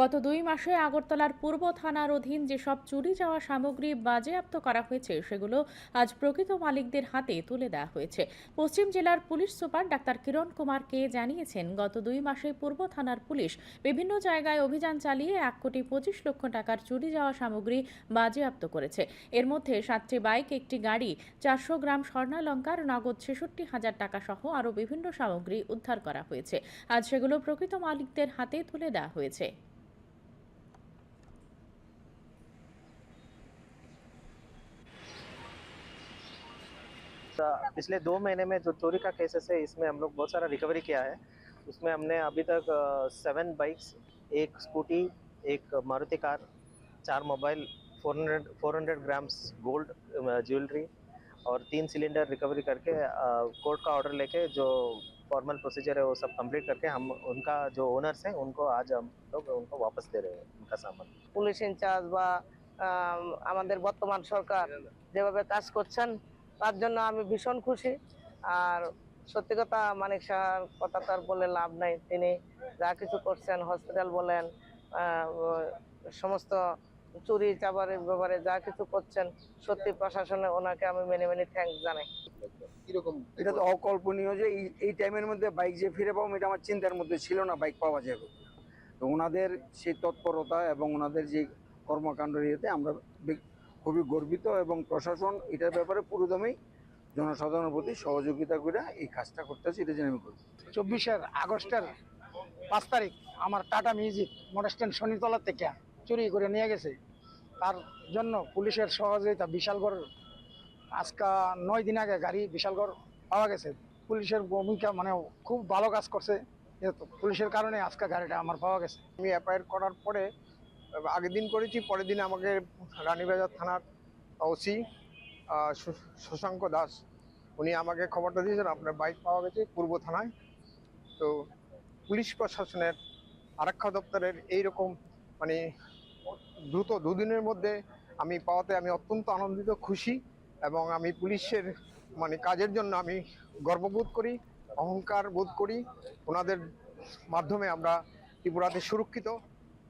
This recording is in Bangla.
গত দুই মাসে আগরতলার পূর্ব থানার অধীন যেসব চুরি যাওয়া সামগ্রী বাজেয়াপ্ত করা হয়েছে, সেগুলো আজ প্রকৃত মালিকদের হাতে তুলে দেওয়া হয়েছে। পশ্চিম জেলার police super doctor Kiran Kumar কে জানিয়েছেন, গত দুই মাসে পূর্ব থানার পুলিশ বিভিন্ন জায়গায় অভিযান চালিয়ে এক কোটি পঁচিশ লক্ষ টাকার চুরি যাওয়া সামগ্রী বাজেয়াপ্ত করেছে। এর মধ্যে সাতটি বাইক, একটি গাড়ি, চারশো গ্রাম স্বর্ণালঙ্কার, নগদ ছেষট্টি হাজার টাকা সহ আরও বিভিন্ন সামগ্রী উদ্ধার করা হয়েছে। আজ সেগুলো প্রকৃত মালিকদের হাতে তুলে দেওয়া হয়েছে। पिछले दो महीने में जो चोरी का केसेस है इसमें हम लोग बहुत सारा रिकवरी किया है उसमें हमने अभी तक सेवन बाइक्स एक स्कूटी एक मारुति कार चार मोबाइल 400 400 ग्राम्स गोल्ड ज्वेलरी और तीन सिलेंडर रिकवरी करके कोर्ट का ऑर्डर लेके जो फॉर्मल प्रोसीजर है वो सब कंप्लीट करके हम उनका जो ओनर्स हैं उनको आज हम लोग उनको वापस दे रहे हैं उनका सामान পুলিশ ইনচার্জ বা আম, আমাদের বর্তমান সরকার যেভাবে কাজ করছেন তার জন্য আমি ভীষণ খুশি। আর সত্যি কথা মানিক শাহর কথা তো আর বলে লাভ নাই। তিনি যা কিছু করছেন হসপিটাল বলেন সমস্ত চুরি চাবারের ব্যাপারে যা কিছু করছেন সত্যি প্রশাসনে ওনাকে আমি মেনে মেনে থ্যাঙ্কস জানাই। এটা তো অকল্পনীয় যে এই এই টাইমের মধ্যে বাইক যে ফিরে পাবো এটা আমার চিন্তার মধ্যে ছিল না বাইক পাওয়া যাবে তো ওনাদের সেই তৎপরতা এবং ওনাদের যে কর্মকাণ্ড ইয়েতে আমরা খুবই গর্বিত এবং প্রশাসন এটার ব্যাপারে পুরোদমেই জনসাধারণের প্রতি সহযোগিতা করে এই কাজটা করতেছি এটা জেনে আমি করি চব্বিশের আগস্টের পাঁচ তারিখ আমার Tata music motor stand Shanitala থেকে চুরি করে নিয়ে গেছে। তার জন্য পুলিশের সহযোগিতা বিশালগড় আজকা নয় দিন আগে গাড়ি বিশালগড় পাওয়া গেছে। পুলিশের ভূমিকা মানে খুব ভালো কাজ করছে যেহেতু পুলিশের কারণে আজকে গাড়িটা আমার পাওয়া গেছে। আমি অ্যাপায়ার করার পরে আগের দিন করেছি, পরের দিন আমাকে রানীবাজার থানার ওসি শশাঙ্ক দাস, উনি আমাকে খবরটা দিয়েছেন, আপনার বাইক পাওয়া গেছে পূর্ব থানায়। তো পুলিশ প্রশাসনের আরক্ষা দপ্তরের এইরকম মানে দ্রুত দুদিনের মধ্যে আমি পাওয়াতে আমি অত্যন্ত আনন্দিত, খুশি এবং আমি পুলিশের মানে কাজের জন্য আমি গর্ববোধ করি, অহংকার বোধ করি। ওনাদের মাধ্যমে আমরা ত্রিপুরাতে সুরক্ষিত।